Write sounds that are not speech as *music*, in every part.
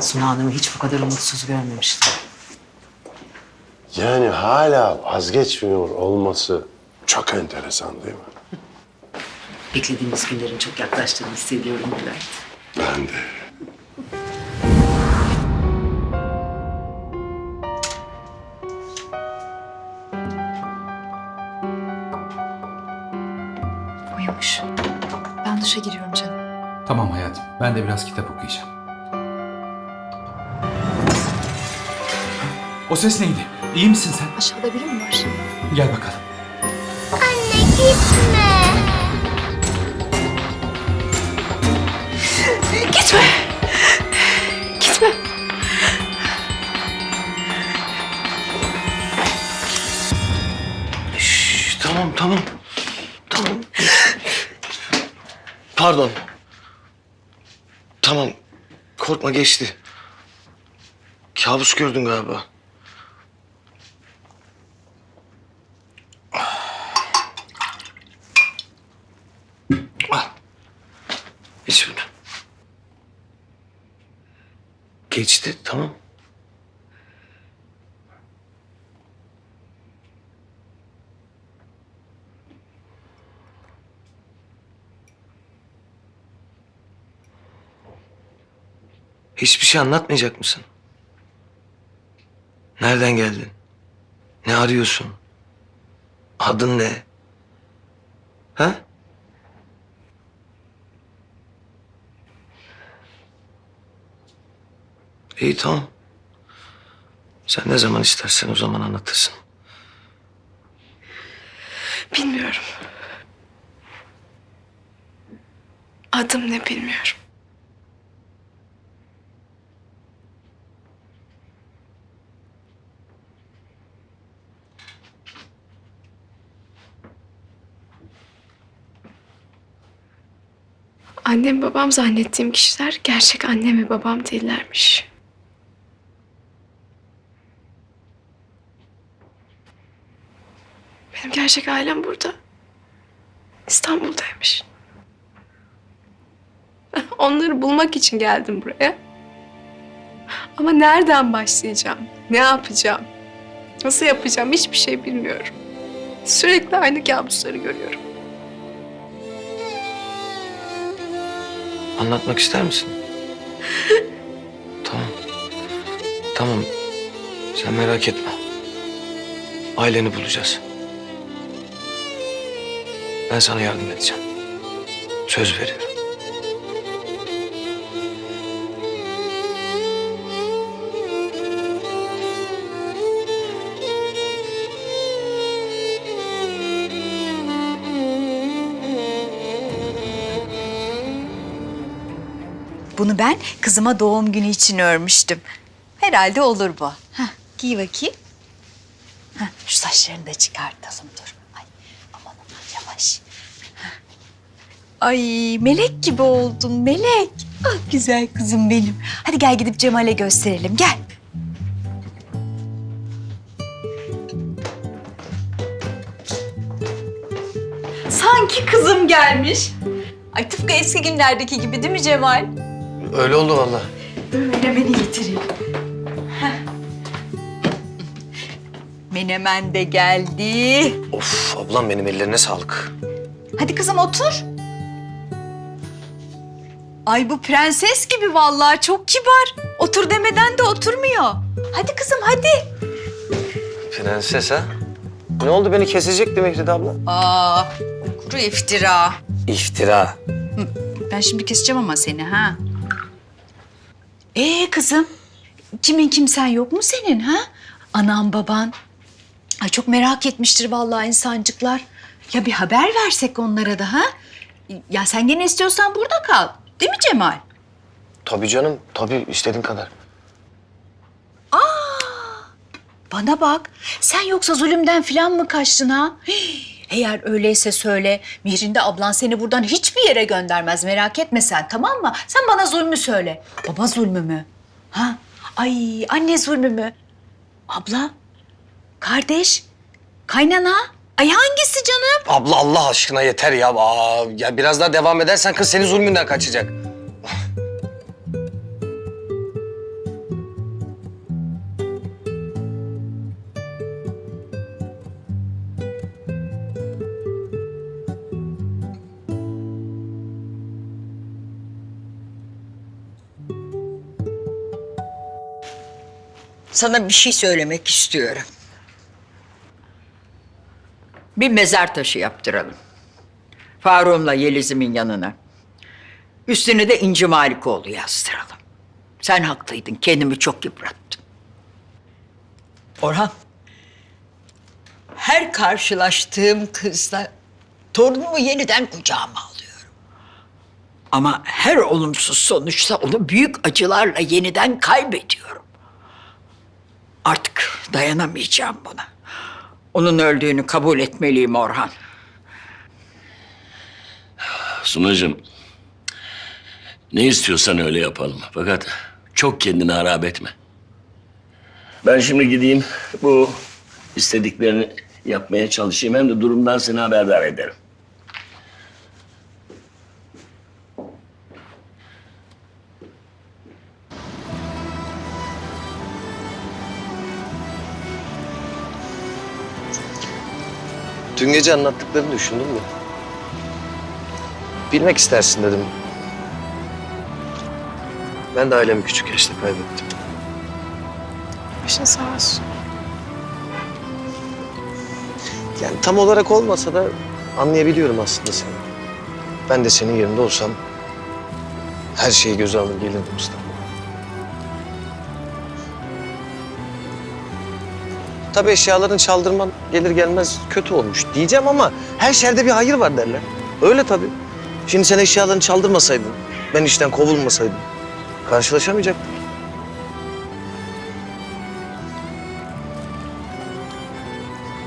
Suna Hanım'ı hiç bu kadar umutsuz görmemiştim. Yani hala vazgeçmiyor olması çok enteresan değil mi? Beklediğimiz günlerin çok yaklaştığını hissediyorum Bülent. Ben de. Uyumuş. Ben duşa giriyorum canım. Tamam hayatım. Ben de biraz kitap okuyacağım. O ses neydi? İyi misin sen? Aşağıda biri mi var? Gel bakalım. Anne gitme. Gitme! Gitme! Şş, tamam tamam. Tamam. Pardon. Tamam. Korkma geçti. Kabus gördün galiba. Geçti tamam. Hiçbir şey anlatmayacak mısın? Nereden geldin? Ne arıyorsun? Adın ne? Ha? İyi tamam. Sen ne zaman istersen o zaman anlatırsın. Bilmiyorum. Adım ne bilmiyorum. Annem babam zannettiğim kişiler gerçek annem ve babam değillermiş. Benim gerçek ailem burada. İstanbul'daymış. *laughs* Onları bulmak için geldim buraya. Ama nereden başlayacağım? Ne yapacağım? Nasıl yapacağım? Hiçbir şey bilmiyorum. Sürekli aynı kabusları görüyorum. Anlatmak ister misin? *laughs* tamam. Tamam. Sen merak etme. Aileni bulacağız. Ben sana yardım edeceğim. Söz veriyorum. Bunu ben kızıma doğum günü için örmüştüm. Herhalde olur bu. Heh, giy bakayım. Heh, şu saçlarını da çıkartalım dur. Yavaş. Ay melek gibi oldun melek. Ah güzel kızım benim. Hadi gel gidip Cemal'e gösterelim gel. Sanki kızım gelmiş. Ay tıpkı eski günlerdeki gibi değil mi Cemal? Öyle oldu vallahi. Menemeni getireyim. Heh. Menemen de geldi. Of ablam benim ellerine sağlık. Hadi kızım otur. Ay bu prenses gibi vallahi çok kibar. Otur demeden de oturmuyor. Hadi kızım hadi. Prenses ha? Ne oldu beni kesecekti Mehrit abla? Aa, kuru iftira. İftira. Ben şimdi keseceğim ama seni ha. Ee kızım, kimin kimsen yok mu senin ha? Anan baban. Ay çok merak etmiştir vallahi insancıklar. Ya bir haber versek onlara da ha? Ya sen gene istiyorsan burada kal. Değil mi Cemal? Tabii canım. Tabii istediğin kadar. Bana bak. Sen yoksa zulümden falan mı kaçtın ha? Hii, Eğer öyleyse söyle. Mihrinde ablan seni buradan hiçbir yere göndermez. Merak etme sen tamam mı? Sen bana zulmü söyle. Baba zulmü mü? Ha? Ay anne zulmü mü? Abla? Kardeş, kaynana. Ay hangisi canım? Abla Allah aşkına yeter ya. Aa, ya biraz daha devam edersen kız seni zulmünden kaçacak. Sana bir şey söylemek istiyorum. Bir mezar taşı yaptıralım. Faruk'umla Yeliz'imin yanına. Üstüne de İnci Malikoğlu yazdıralım. Sen haklıydın, kendimi çok yıprattım. Orhan, her karşılaştığım kızla torunumu yeniden kucağıma alıyorum. Ama her olumsuz sonuçta onu büyük acılarla yeniden kaybediyorum. Artık dayanamayacağım buna. Onun öldüğünü kabul etmeliyim Orhan. Sunacığım, ne istiyorsan öyle yapalım. Fakat çok kendini harap etme. Ben şimdi gideyim bu istediklerini yapmaya çalışayım. Hem de durumdan seni haberdar ederim. Dün gece anlattıklarını düşündün mü? Bilmek istersin dedim. Ben de ailemi küçük yaşta kaybettim. Başın sağ olsun. Yani tam olarak olmasa da anlayabiliyorum aslında seni. Ben de senin yerinde olsam her şeyi göze alır gelirdim İstanbul'a. Tabii eşyaların çaldırman gelir gelmez kötü olmuş diyeceğim ama her şerde bir hayır var derler. Öyle tabii. Şimdi sen eşyalarını çaldırmasaydın, ben işten kovulmasaydım karşılaşamayacaktık.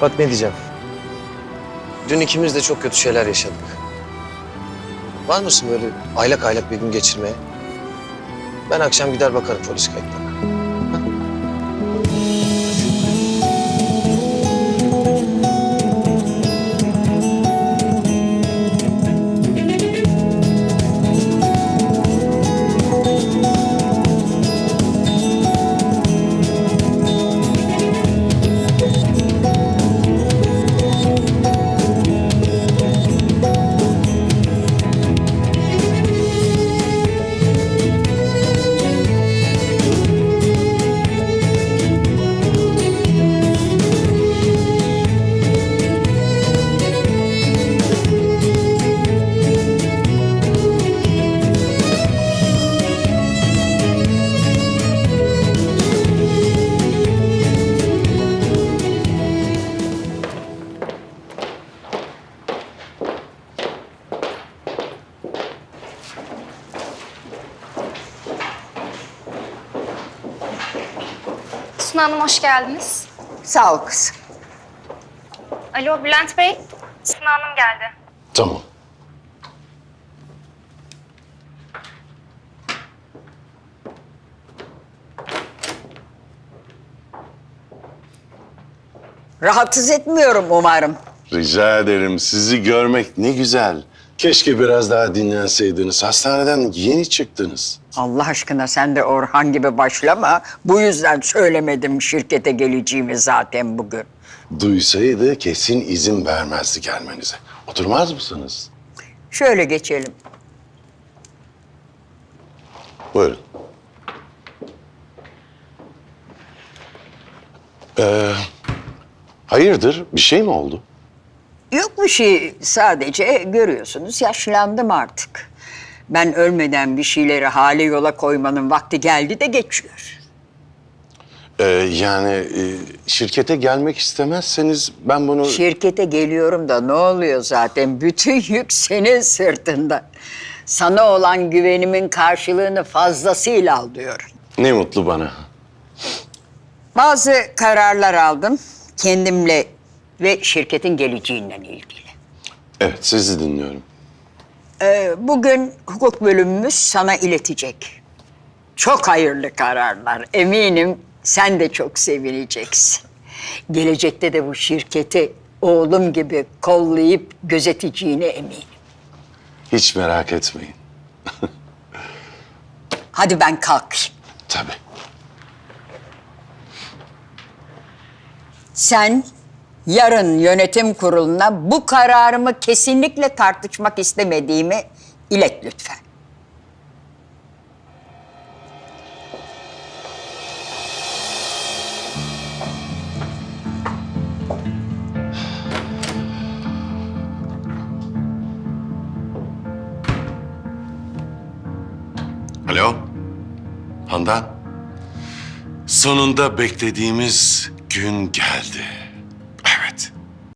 Bak ne diyeceğim. Dün ikimiz de çok kötü şeyler yaşadık. Var mısın böyle aylak aylak bir gün geçirmeye? Ben akşam gider bakarım polis kayıtlarına. Suna Hanım hoş geldiniz. Sağ ol kızım. Alo Bülent Bey. Suna Hanım geldi. Tamam. Rahatsız etmiyorum umarım. Rica ederim. Sizi görmek ne güzel. Keşke biraz daha dinlenseydiniz. Hastaneden yeni çıktınız. Allah aşkına sen de Orhan gibi başlama. Bu yüzden söylemedim şirkete geleceğimi zaten bugün. Duysaydı kesin izin vermezdi gelmenize. Oturmaz mısınız? Şöyle geçelim. Buyurun. Ee, hayırdır? Bir şey mi oldu? Yok bir şey sadece görüyorsunuz yaşlandım artık. Ben ölmeden bir şeyleri hale yola koymanın vakti geldi de geçiyor. Ee, yani e, şirkete gelmek istemezseniz ben bunu... Şirkete geliyorum da ne oluyor zaten? Bütün yük senin sırtında. Sana olan güvenimin karşılığını fazlasıyla al diyorum. Ne mutlu bana. Bazı kararlar aldım kendimle ve şirketin geleceğiyle ilgili. Evet, sizi dinliyorum. Ee, bugün hukuk bölümümüz sana iletecek. Çok hayırlı kararlar. Eminim sen de çok sevineceksin. Gelecekte de bu şirketi oğlum gibi kollayıp gözeteceğine eminim. Hiç merak etmeyin. *laughs* Hadi ben kalkayım. Tabii. Sen yarın yönetim kuruluna bu kararımı kesinlikle tartışmak istemediğimi ilet lütfen. Alo? Handan? Sonunda beklediğimiz gün geldi.